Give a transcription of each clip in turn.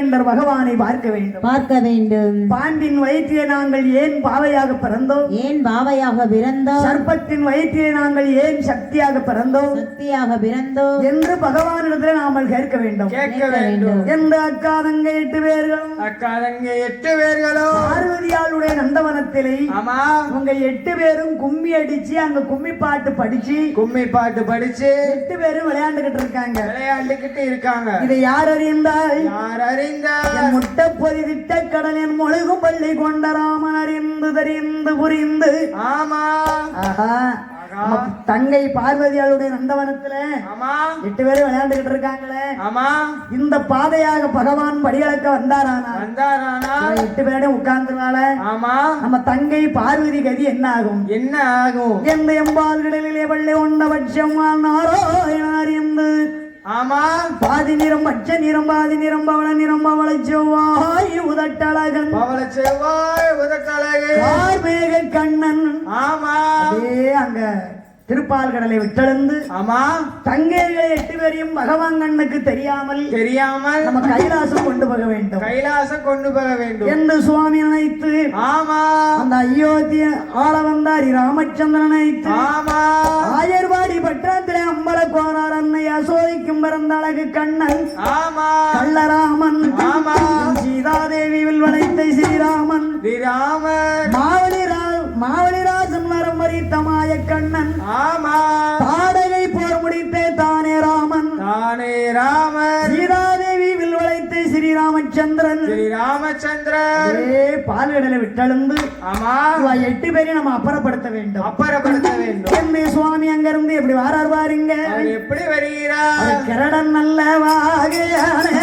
கரைக்கண்டர் பகவானை பார்க்க வேண்டும். பார்க்க வேண்டும். பாம்பின் வயிற்றிலே நாங்கள் ஏன் பாவையாக பிறந்தோம்? ஏன் பாவையாக பிறந்தோம்? சர்ப்பத்தின் வயிற்றிலே நாங்கள் ஏன் சக்தியாக பிறந்தோம்? சக்தியாக பிறந்தோம். என்று பகவானிடத்தில் நாமல் கேட்க வேண்டும். கேட்க வேண்டும். எந்த அக்கா தங்கை எட்டு பேர்களும் அக்கா தங்க எட்டு பேர்களும். பார்வதியாளுடைய நந்தவனத்திலே ஆமா. அவங்க எட்டு பேரும் கும்மி அடிச்சு அங்க கும்மி பாட்டு படிச்சு கும்மி பாட்டு படிச்சு எட்டு பேரும் விளையாண்டுகிட்டு இருக்காங்க. விளையாண்டுகிட்டு இருக்காங்க. இதை யார் அறிந்தால்? யார் என் முட்டை கடலின் முழுகும் பள்ளி கொண்ட ராமன் அறிந்து தெரிந்து புரிந்து. ஆமா. தங்கை பார்வதியாளுடைய நந்தவனத்துல. எட்டு பேரும் விளையாண்டுகிட்டு இருக்காங்களே. ஆமா. இந்த பாதையாக பகவான் படியளக்க வந்தாரானா? வந்தாரானா? எட்டு பேரும் உட்கார்ந்துனால ஆமா. நம்ம தங்கை பார்வதி கதி என்ன ஆகும்? என்ன ஆகும்? எந்த எம்பால்களிலே வள்ளி கொண்ட பட்சம் நாராயணறிந்து ஆமா பாதி நிறம் பச்சை நிறம் பாதி நிறம் பவள நிறம் பவள செவ்வாய் உதட்டழகன். பவள செவ்வாய் உதக்கழகு கார்மேக கண்ணன். ஆமா அங்க திருப்பால் கடலை விட்டெழுந்து ஆமா. தங்கைகளை எட்டு பேரையும் பகவான் கண்ணுக்கு தெரியாமல் தெரியாமல் நம்ம கைலாசம் கொண்டு போக வேண்டும். கைலாசம் கொண்டு போக வேண்டும். என்று சுவாமி நினைத்து ஆமா. அந்த அயோத்திய ஆள வந்தாரி ராமச்சந்திரன் நினைத்து ஆமா. ஆயர்வாடி பட்டணத்திலே அம்பல கோனார் அன்னை அசோதிக்கும் பிறந்த அழகு கண்ணன் ஆமா. கள்ளராமன் ஆமா. சீதாதேவி வில்வனைத்தை ஸ்ரீராமன் ஸ்ரீராமர். மாவலிரா மாவலிராசன் வரம் வரித்த மாய கண்ணன். ஆமா. பாடகை போர் முடித்தே தானே ராமன். தானே ராமர் சீதாதேவி வில்வளைத்தை ஸ்ரீராமச்சந்திரன். ஸ்ரீ ராமச்சந்திரர் ஏ பால்கடலை விட்டெழுந்து ஆமா. எட்டு பேரையும் நம்ம அப்புறப்படுத்த வேண்டும். அப்புறப்படுத்த வேண்டும். என்ன சுவாமி அங்க இருந்து எப்படி வாரார் பாருங்க எப்படி வருகிறார்? கிரடன் நல்ல வாகையானே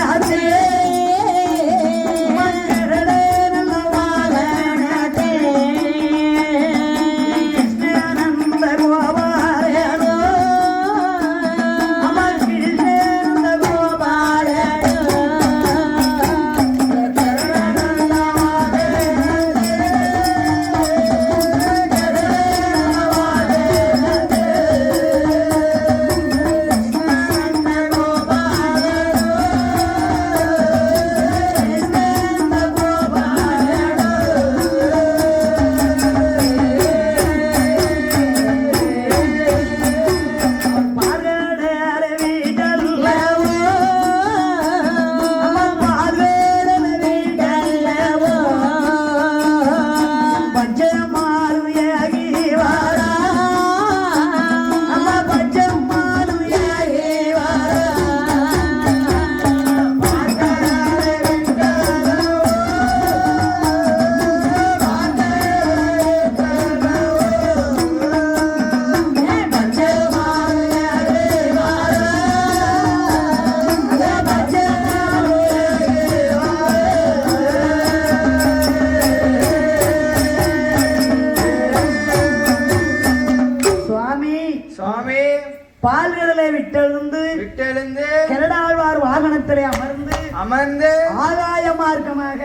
அமர்ந்து ஆகாய மார்க்கமாக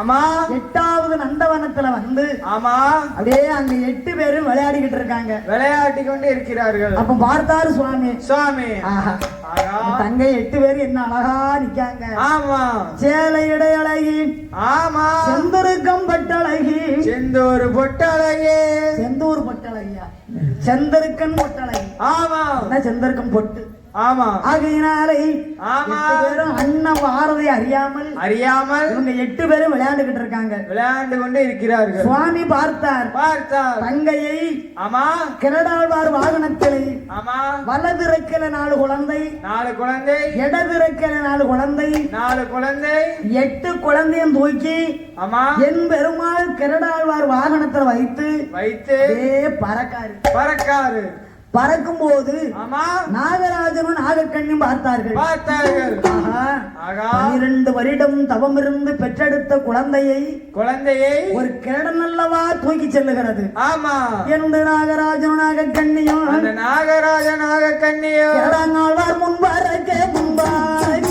ஆமா. எட்டாவது நந்தவனத்துல வந்து ஆமா. அப்படியே அங்க எட்டு பேரும் விளையாடிக்கிட்டு இருக்காங்க. விளையாட்டி கொண்டு இருக்கிறார்கள். அப்ப பார்த்தாரு சுவாமி. சுவாமி. தங்கை எட்டு பேரும் என்ன அழகா நிக்காங்க. ஆமா. சேலை அழகி ஆமா. செந்தருக்கம் பட்டழகி. செந்தூர் பொட்டழகே. செந்தூர் பொட்டழகியா? செந்தருக்கன் பொட்டழகி. ஆமா. செந்தருக்கம் பொட்டு? ஆமா. ஆகையினாலே ஆமா. பேரும் அண்ணன் வாரதை அறியாமல் அறியாமல் இவங்க எட்டு பேரும் விளையாண்டுகிட்டு இருக்காங்க. விளையாண்டு கொண்டு இருக்கிறார்கள். சுவாமி பார்த்தார். பார்த்தார். தங்கையை ஆமா. கிரடாழ்வார் வாகனத்தில் ஆமா. வலது ரெக்கல நாலு குழந்தை நாலு குழந்தை இடது ரெக்கல நாலு குழந்தை நாலு குழந்தை எட்டு குழந்தையும் தூக்கி ஆமா. என் பெருமாள் கிரடாழ்வார் வாகனத்துல வைத்து வைத்து பறக்காரு. பறக்காரு. பறக்கும் போது ஆமா. நாகராஜனும் நாகக்கண்ணியும் பார்த்தார்கள். பனிரெண்டு வருடம் தவமிருந்து பெற்றெடுத்த குழந்தையை குழந்தையை ஒரு கிரடன் அல்லவா தூக்கி செல்லுகிறது. ஆமா. என்று நாகராஜனும் நாகக்கண்ணியும் நாகராஜ நாகக்கண்ணியோ. கிரடங்காழ்வார் முன்பாரக்க முன்பாரக்க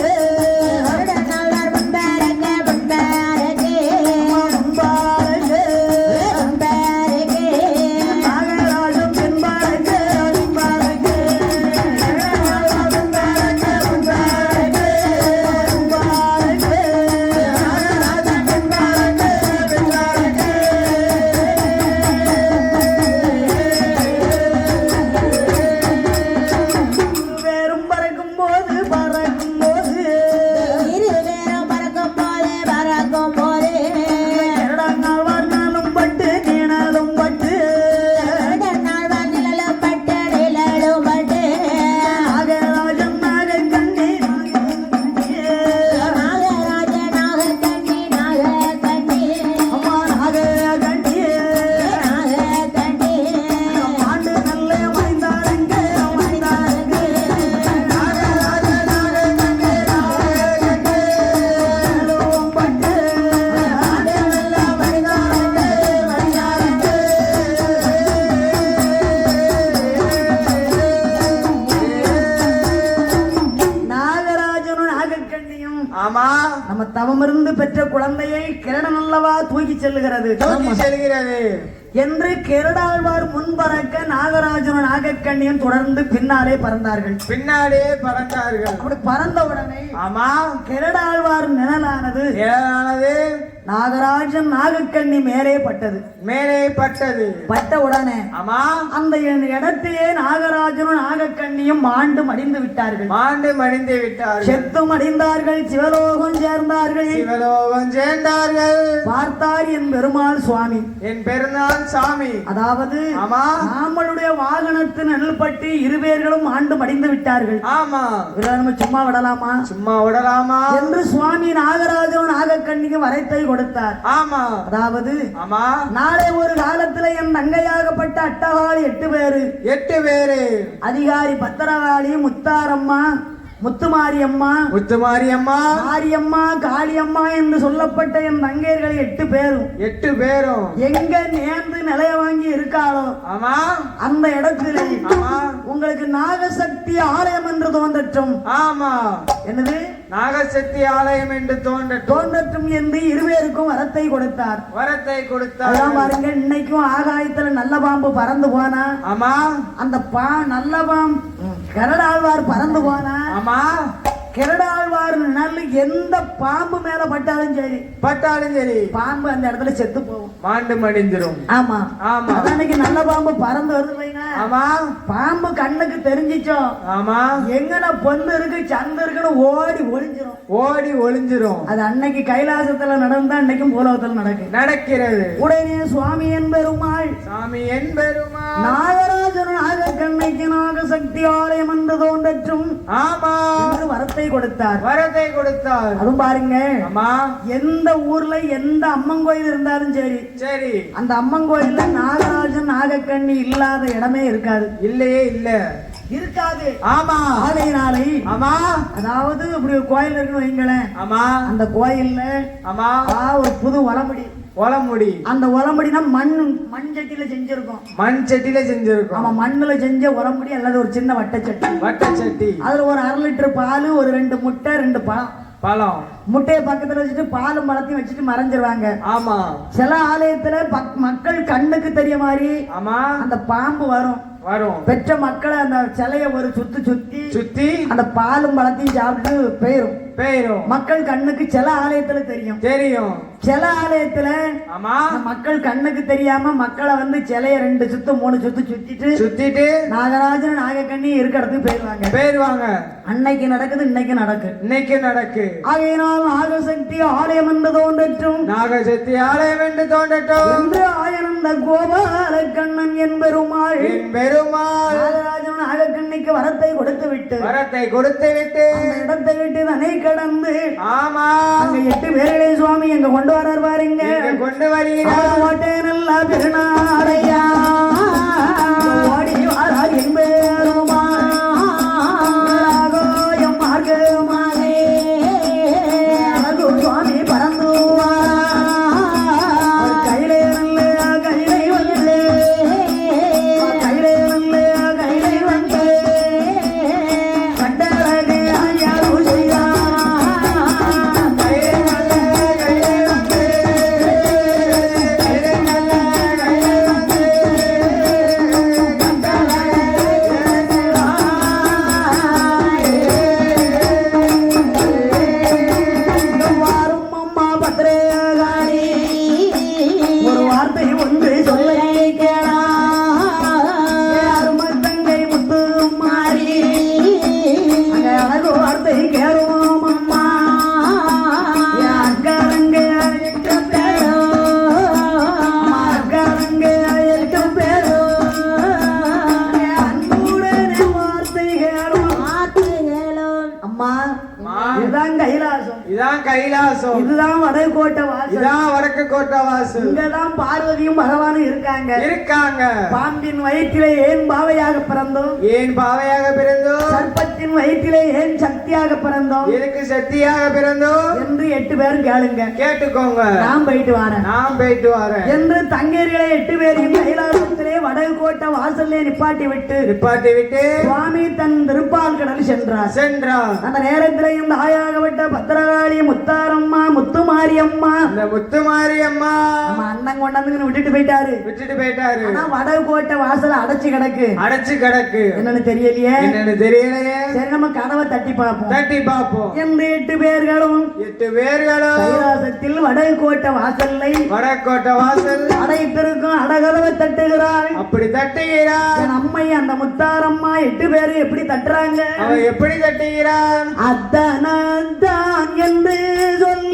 நம்ம தவமிருந்து பெற்ற குழந்தையை கிரணம் அல்லவா தூக்கி செல்லுகிறது. தூக்கி செல்கிறது. என்று கெரடாழ்வார் முன்பறக்க நாகராஜனும் நாகக்கண்ணியும் தொடர்ந்து பின்னாலே பறந்தார்கள். பின்னாடியே பறந்தார்கள். அப்படி பறந்த உடனே ஆமா. கெரடாழ்வார் நிழலானது ஏழானது நாகராஜன் நாகக்கண்ணி மேலே பட்டது. மேலே பட்டது. பட்ட உடனே ஆமா. அந்த இடத்தையே நாகராஜனும் நாகக்கண்ணியும் மாண்டு மடிந்து விட்டார்கள். மாண்டு மடிந்து விட்டார்கள். செத்து மடிந்தார்கள் சிவலோகம் சேர்ந்தார்கள். சிவலோகம் சேர்ந்தார்கள். பார்த்தார் என் பெருமாள் சுவாமி. என் பெருநாள் சாமி. அதாவது ஆமா. நாமளுடைய வாகனத்தின் நெல்பட்டு இருவேர்களும் ஆண்டு மடிந்து விட்டார்கள். ஆமா. நம்ம சும்மா விடலாமா? சும்மா விடலாமா? என்று சுவாமி நாகராஜனும் நாகக்கண்ணிக்கு வரைத்தை கொடுத்தார். ஆமா. அதாவது ஆமா. நாளை ஒரு காலத்துல என் தங்கையாகப்பட்ட அட்டகாளி எட்டு பேரு. எட்டு பேரு. அதிகாரி பத்திரகாளி முத்தாரம்மா முத்துமாரியம்மா. முத்துமாரியம்மா. மாரியம்மா காளியம்மா என்று சொல்லப்பட்ட என் தங்கையர்கள் எட்டு பேரும். எட்டு பேரும். எங்க நேர்ந்து நிலைய வாங்கி இருக்காளோ? ஆமா. அந்த இடத்திலே ஆமா. உங்களுக்கு நாகசக்தி ஆலயம் என்று தோன்றட்டும் ஆமா. என்னது? நாகசக்தி ஆலயம் என்று தோன்ற தோன்றட்டும் என்று இருவேருக்கும் வரத்தை கொடுத்தார். வரத்தை கொடுத்தார். பாருங்க இன்னைக்கும் ஆகாயத்துல நல்ல பாம்பு பறந்து போனா. ஆமா. அந்த பா நல்ல பாம்பு கரடாழ்வார் பறந்து போனா. ஆமா. கரடாழ்வார் நல்ல எந்த பாம்பு மேல பட்டாலும் சரி. பட்டாலும் சரி. பாம்பு அந்த இடத்துல செத்து போகும். மாண்டு மடிஞ்சிரும். ஆமா. ஆமா. அதான் இன்னைக்கு நல்ல பாம்பு பறந்து வருது. ஆமா. பாம்பு கண்ணுக்கு தெரிஞ்சிச்சோ? ஆமா. எங்கன பொண்ணு இருக்கு சந்து இருக்குன்னு ஓடி ஒளிஞ்சிரும். ஓடி ஒளிஞ்சிரும். அது அன்னைக்கு கைலாசத்துல நடந்தா அன்னைக்கும் பூலோகத்துல நடக்கு. நடக்கிறது. உடனே சுவாமி என்பெருமாள் சாமி என் பெருமா நாகராஜன் நாகக்கண்ணைக்கு நாகசக்தி ஆலயம் என்று தோன்றற்றும். ஆமா. என்று வரத்தை கொடுத்தார். வரத்தை கொடுத்தார். அதுவும் பாருங்க. ஆமா எந்த ஊர்ல எந்த அம்மன் கோயில் இருந்தாலும் சரி சரி. அந்த அம்மன் கோயில்ல நாகராஜன் நாகக்கண்ணி இல்லாத இடமே இருக்காது. இல்லையே இல்ல. இருக்காது. ஆமா. ஆகையினாலே ஆமா. அதாவது இப்படி ஒரு கோயில் இருக்குன்னு வைங்களேன். ஆமா. அந்த கோயில்ல ஆமா. ஒரு புது வளமுடி. ஒலமுடி அந்த உலம்படினா மண் மண் சட்டியில செஞ்சிருக்கோம். மண் சட்டில ஆமா செஞ்சிருக்கோம் மண்ணுல செஞ்ச உலம்படி அல்லது ஒரு சின்ன வட்டச்சட்டி வட்ட சட்டி. அதுல ஒரு அரை லிட்டர் பால் ஒரு ரெண்டு முட்டை ரெண்டு பழம். பழம். முட்டையை பக்கத்துல வச்சுட்டு பாலும் பழத்தையும் வச்சுட்டு மறைஞ்சிருவாங்க. ஆமா. சில ஆலயத்துல மக்கள் கண்ணுக்கு தெரிய மாதிரி ஆமா. அந்த பாம்பு வரும். வரும். பெற்ற மக்களை அந்த சிலைய ஒரு சுத்து சுத்தி சுத்தி அந்த பாலும் பழத்தையும் சாப்பிட்டு போயிரும். போயிரும். மக்கள் கண்ணுக்கு சில ஆலயத்துல தெரியும். தெரியும். சில ஆலயத்துல மக்கள் கண்ணுக்கு தெரியாம மக்களை வந்து சிலைய ரெண்டு சுத்து மூணு சுத்து சுத்திட்டு சுத்திட்டு நாகராஜன் நாகக்கண்ணி இருக்க இடத்துக்கு போயிருவாங்க. போயிருவாங்க. அன்னைக்கு நடக்குது இன்னைக்கு நடக்கு. இன்னைக்கு நடக்கு. ஆகையினால் நாகசக்தி ஆலயம் என்று தோன்றற்றும். நாகசக்தி ஆலயம் என்று தோன்றட்டும் என்று ஆயனந்த கோபால கண்ணன் என் பெருமாள். நாகராஜன் நாகக்கண்ணிக்கு வரத்தை கொடுத்து விட்டு. வரத்தை கொடுத்து விட்டு. இடத்தை விட்டு தனை கடந்து. ஆமா. அங்க எட்டு பேர்களே சுவாமி எங்க கொண்டு வரார் பாருங்க இங்க கொண்டு ஓட்டே நல்ல பெருநாளையா இங்கதான் பார்வதியும் பகவானும் இருக்காங்க. இருக்காங்க. பாம்பின் வயிற்றிலே ஏன் பாவையாக பிறந்தோம்? ஏன் பாவையாக பிறந்தோம்? சர்ப்பத்தின் வயிற்றிலே ஏன் சக்தியாக பிறந்தோம்? எதுக்கு சக்தியாக பிறந்தோம்? என்று எட்டு பேரும் கேளுங்க. கேட்டுக்கோங்க. நான் போயிட்டு வரேன். நான் போயிட்டு வரேன். என்று தங்கேரிகளை எட்டு பேரையும் கைலாசத்திலே வடகோட்டை வாசல்லே நிப்பாட்டி விட்டு நிப்பாட்டி விட்டு சுவாமி தன் திருப்பால் கடல் சென்றார். சென்றான் அந்த நேரத்தில் இந்த ஆயாகப்பட்ட பத்திரகாளி முத்தாரம்மா முத்துமாரி அம்மா இந்த முத்துமாரி அம்மா நம்ம அண்ணன் கொண்டாந்து விட்டுட்டு போயிட்டாரு. விட்டுட்டு போயிட்டாரு. ஆனா வடகோட்டை வாசல அடைச்சு கிடக்கு. அடைச்சு கிடக்கு. என்னன்னு தெரியலையே? என்னன்னு தெரியலையே? சரி நம்ம கதவை தட்டி பார்ப்போம். தட்டி பாப்போம் எந்த எட்டு பேர்களும் எட்டு பேர்களும் கைலாசத்தில் வடகோட்டை வாசல்லை வடக்கோட்டை வாசல் அடைத்திருக்கும் அடகதவை தட்டுகிறாள். அப்படி தட்டுகிறார் அம்மை அந்த முத்தாரம்மா எட்டு பேரு எப்படி தட்டுறாங்க? அவ எப்படி தட்டுகிறார் அத்தனத்தான் என்று சொல்லி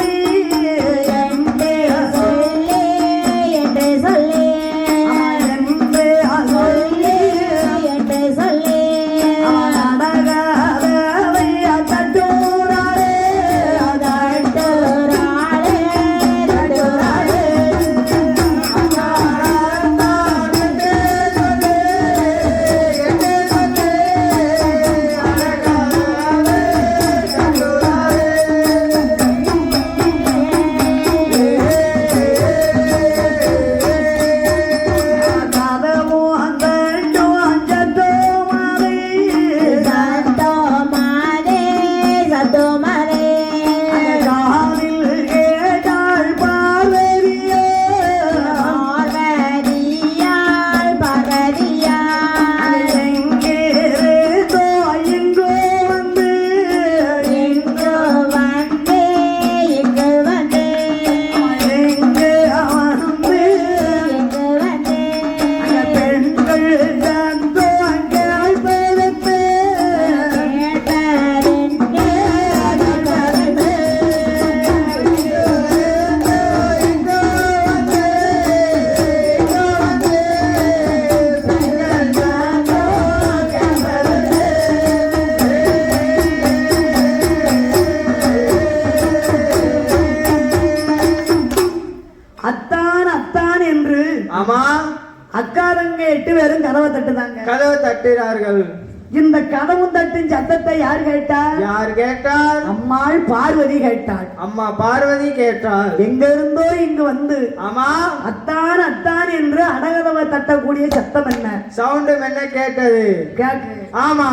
எட்டு பேரும் கதவை தட்டுதாங்க. கதவை தட்டுகிறார்கள். இந்த கதவும் தட்டும் சத்தத்தை யார் கேட்டாள் யார் கேட்டால் அம்மாள் பார்வதி கேட்டாள். அம்மா பார்வதி கேட்டாள். எங்க இருந்தோ இங்கு வந்து ஆமா அத்தான் அத்தான் என்று அடகதவை தட்டக்கூடிய சத்தம் என்ன? சவுண்டு என்ன கேட்டது? கேக்கு. ஆமா.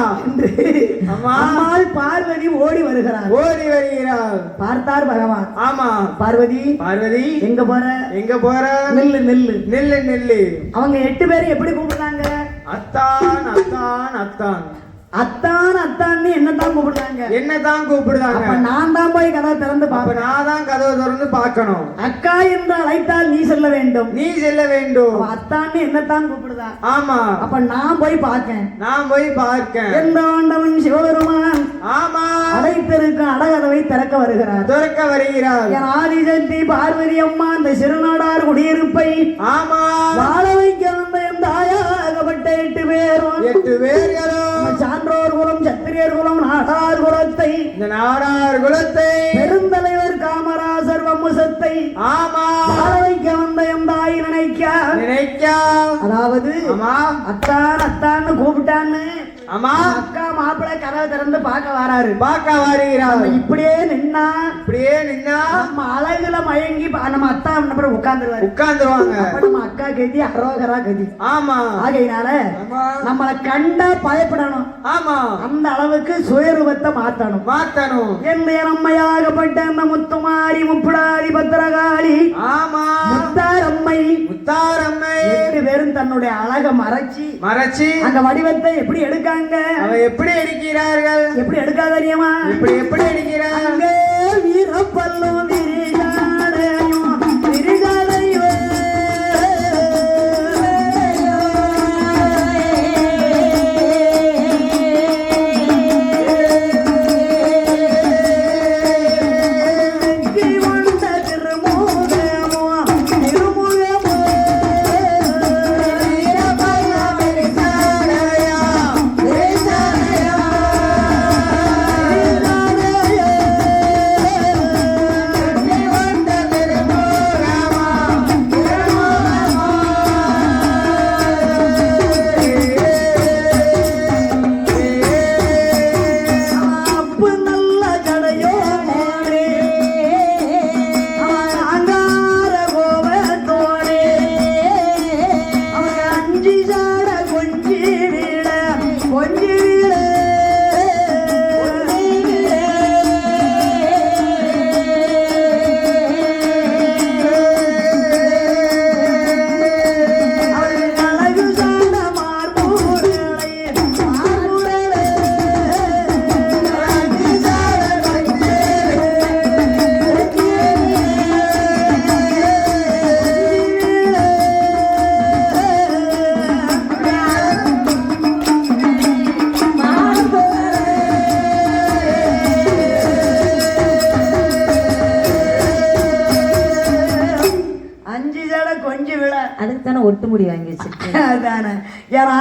அம்மாள் பார்வதி ஓடி வருகிறார் ஓடி வருகிறாள். பார்த்தார் பகவான். ஆமா. பார்வதி பார்வதி எங்க போற? எங்க போற? நில்லு நில்லு. நில்லு நில்லு. அவங்க எட்டு பேரும் எப்படி கூப்பிடுறாங்க? அத்தான் அத்தான் அத்தான். அத்தான் அத்தான்னு என்னதான் கூப்பிடுறாங்க? என்னதான் கூப்பிடுதாங்க அப்ப நான் தான் போய் கதவை திறந்து அப்ப பாப்பேன் நான் தான் கதவை திறந்து பார்க்கணும். அக்கா என்று அழைத்தால் நீ செல்ல வேண்டும். நீ செல்ல வேண்டும். அத்தான்னு என்னத்தான் கூப்பிடுதா? ஆமா. அப்ப நான் போய் பார்க்கேன். நான் போய் பார்க்கேன். எந்த ஆண்டவன் சிவபெருமான் ஆமா. அடைத்திருக்கும் அடகதவை திறக்க வருகிறார். துறக்க வருகிறாள் என் ஆதிசக்தி பார்வதி அம்மா அந்த சிறுநாடார் குடியிருப்பை ஆமா. வாழ வைக்க வந்த என் தாயாகப்பட்ட எட்டு பேரும் எட்டு பேர்களும் சான்றோர் குலம் சத்திரியர் குலம் நாடார் குலத்தை. இந்த நாடார் குலத்தை. பெருந்தலைவர் காமராசர் வம்சத்தை. ஆமா. வாழ வைக்க வந்த என் தாய் நினைக்க? நினைக்கா. அதாவது ஆமா. அத்தான் அத்தான்னு கூப்பிட்டான்னு. ஆமா. அக்கா மாப்பிள்ளை கதவை திறந்து பார்க்க வராரு. பார்க்க வருகிறாள் நம்ம இப்படியே நின்னா அப்படியே நின்னா நம்ம அழகுல மயங்கி நம்ம அத்தா அப்புறம் உட்கார்ந்துருவாரு. உட்கார்ந்துருவாங்க. அப்ப நம்ம அக்கா கதி அரோகரா கதி. ஆமா. ஆகையினால நம்மளை கண்டா பயப்படணும். ஆமா. அந்த அளவுக்கு சுயரூபத்தை மாத்தணும். மாத்தணும். எந்த நம்மையாகப்பட்ட அந்த முத்துமாரி முப்புடாரி பத்திரகாளி ஆமா. முத்தாரம்மை. முத்தாரம்மை. பேரும் தன்னுடைய அழக மறைச்சி மறைச்சு அந்த வடிவத்தை எப்படி எடுக்காங்க? அவ எப்படி எடுக்கிறார்கள்? எப்படி எடுக்கா தெரியுமா இப்படி எப்படி எடுக்கிறார் அங்கே வீரப்பல்லும்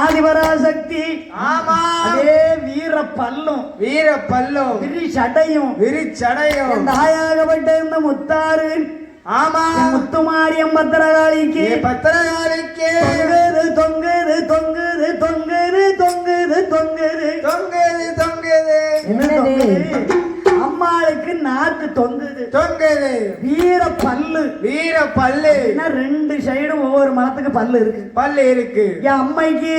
ஆதிபராசக்தி ஆமா. அதே வீர பல்லும் வீர பல்லும் விரி சடையும் விரிச்சடையும். என் தாயாகப்பட்ட இந்த முத்தாறு ஆமா. என் முத்துமாரியம் பத்திரகாளிக்கு ஏ பத்திரகாலிக்கு தொங்குது தொங்குது தொங்குது தொங்குது தொங்குது தொங்குது. தொங்குது தொங்குது. என்ன தொங்குது? நாக்கு தொங்குது. தொங்குது. வீர பல்லு. வீர பல்லு. ரெண்டு சைடும் ஒவ்வொரு மரத்துக்கு பல்லு இருக்கு. பல்லு இருக்கு. என் அம்மைக்கு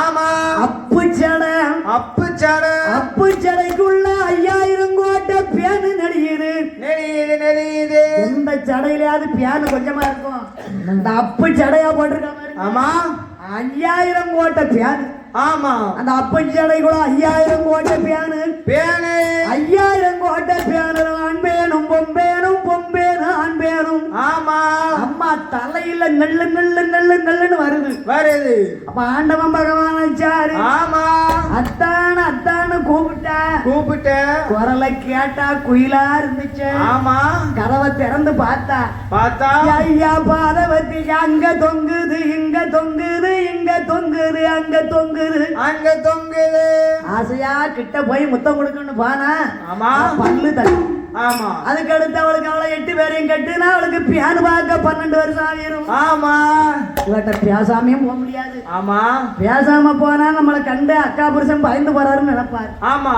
ஆமா. அப்பு சடை அப்பு சடை அப்பு சடைக்குள்ள ஐயாயிரம் கோட்டை பேனு நடிகுது நெளியுது நெளியுது எந்த சடையிலாவது பியானு கொஞ்சமா இருக்கும். இந்த அப்பு சடையா போட்டிருக்காங்க ஆமா. ஐயாயிரம் கோட்டை பியானு ஆமா. அந்த அப்பு சடைக்குள்ள ஐயாயிரம் கோட்டை பியானு பேனு. ஐயாயிரம் கோட்டை பியானு ஆண்பேனும் பொம்பேனும் பொம்பேனும் ஆண்பேனும். ஆமா. அம்மா தலையில நெல்லு நெல்லு நெல்லு நெல்லுன்னு வருது. வருது. அப்ப ஆண்டவன் பகவான் கூப்பிட்டா. கூப்பிட்ட குரலை கேட்டா குயிலா இருந்துச்சு. ஆமா. கதவை திறந்து பார்த்தா பார்த்தா. ஐயா பாதவத்தி அங்க தொங்குது இங்க தொங்குது இங்க தொங்குது அங்க தொங்குது. அங்க தொங்குது. ஆசையா கிட்ட போய் முத்தம் கொடுக்கணும் பானா ஆமா. பல்லு தள்ளு ஆமா. அதுக்கு அடுத்து அவளுக்கு அவளை எட்டு பேரையும் கட்டுனா அவளுக்கு பியானு பார்க்க பன்னெண்டு வருஷம் ஆகிரும். ஆமா. இவட்ட பேசாமையும் போக முடியாது. ஆமா. பேசாம போனா நம்மளை கண்டு அக்கா புருஷன் பயந்து போறாருன்னு நினைப்பாரு. ஆமா.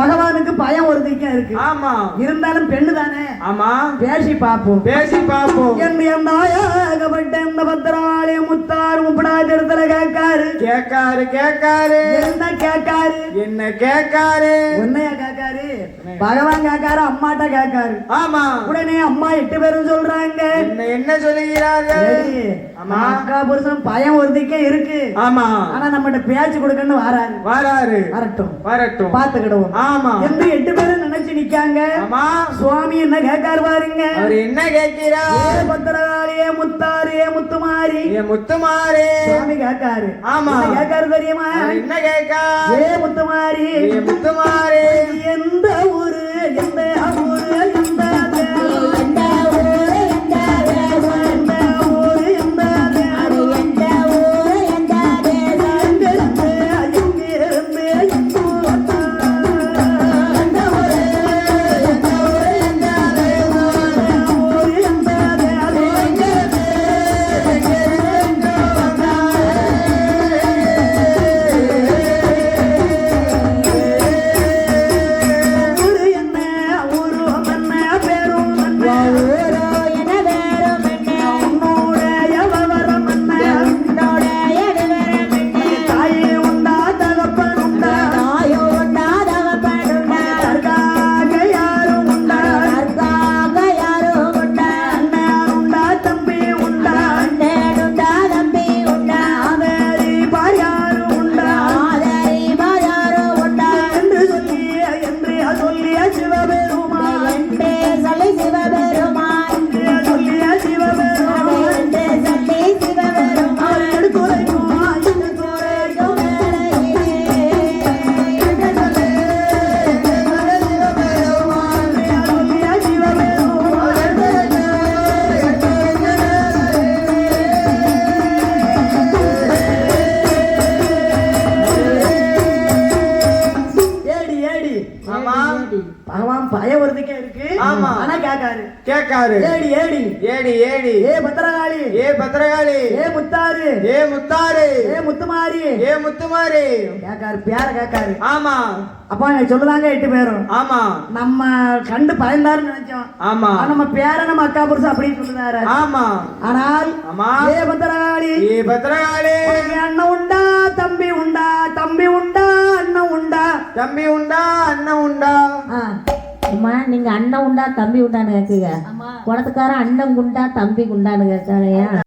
பகவானுக்கு பயம் ஒரு திக்கம் இருக்கு. ஆமா. இருந்தாலும் பெண்ணு தானே? ஆமா. பேசி பார்ப்போம். பேசி பாப்போம் என்னுடைய நாயகப்பட்ட இந்த பத்திரவாளிய முத்தார் முப்படாத இடத்துல கேட்காரு. கேக்காரு கேக்காரு என்ன கேட்காரு? என்ன கேக்காரு உன்னையா கேட்காரு? பகவான் கேட்காரு அம்மாட்ட கேட்காரு. ஆமா. உடனே அம்மா எட்டு பேரும் சொல்றாங்க. என்ன சொல்லுகிறார்கள்? அக்கா புருஷன் பயம் ஒரு திக்கம் இருக்கு. ஆமா. ஆனா நம்மகிட்ட பேச்சு கொடுக்கன்னு வராரு. வராரு. வரட்டும். வரட்டும். பாத்துக்கிடுவோம் ஆமா. என்று எட்டு பேரும் நினைச்சு நிக்காங்க? ஆமா. சுவாமி என்ன கேட்காரு பாருங்க. அவர் என்ன கேட்கிறார்? ஏ பத்திரகாளியே முத்தாரியே முத்துமாரி. ஏ முத்துமாரே. சுவாமி கேட்காரு. ஆமா. கேட்காரு தெரியுமா? என்ன கேட்கா ஏ முத்துமாரி. ஏ முத்துமாரே. எந்த ஊரு பகவான் பயவர்த்திக்கே இருக்கு. ஆமா. ஆனா கேட்காரு கேக்காரு. ஏடி ஏடி. ஏடி ஏடி. ஏ பத்திரகாளி. ஏ பத்திரகாளி. ஏ முத்தாரு ஏ முத்தாரு ஏ முத்துமாரி. ஏ முத்துமாரி. கேட்காரு பேர கேட்காரு ஆமா. அப்பா நீ சொல்லுதாங்க எட்டு பேரும். ஆமா. நம்ம கண்டு பயந்தாருன்னு நினைச்சோம். ஆமா. நம்ம பேர நம்ம அக்கா புருஷன் அப்படின்னு சொல்லுதாரு. ஆமா. ஆனால் ஆமா. ஏ பத்திரகாளி. ஏ பத்திரகாளி. அண்ணன் உண்டா தம்பி உண்டா தம்பி உண்டா அண்ணன் உண்டா? தம்பி உண்டா அண்ணன் உண்டா. அம்மா நீங்க அண்ணன் உண்டா தம்பி உண்டான்னு கேக்குங்க குளத்துக்காரன் அண்ணன் குண்டா தம்பி குண்டான்னு கேட்காரையா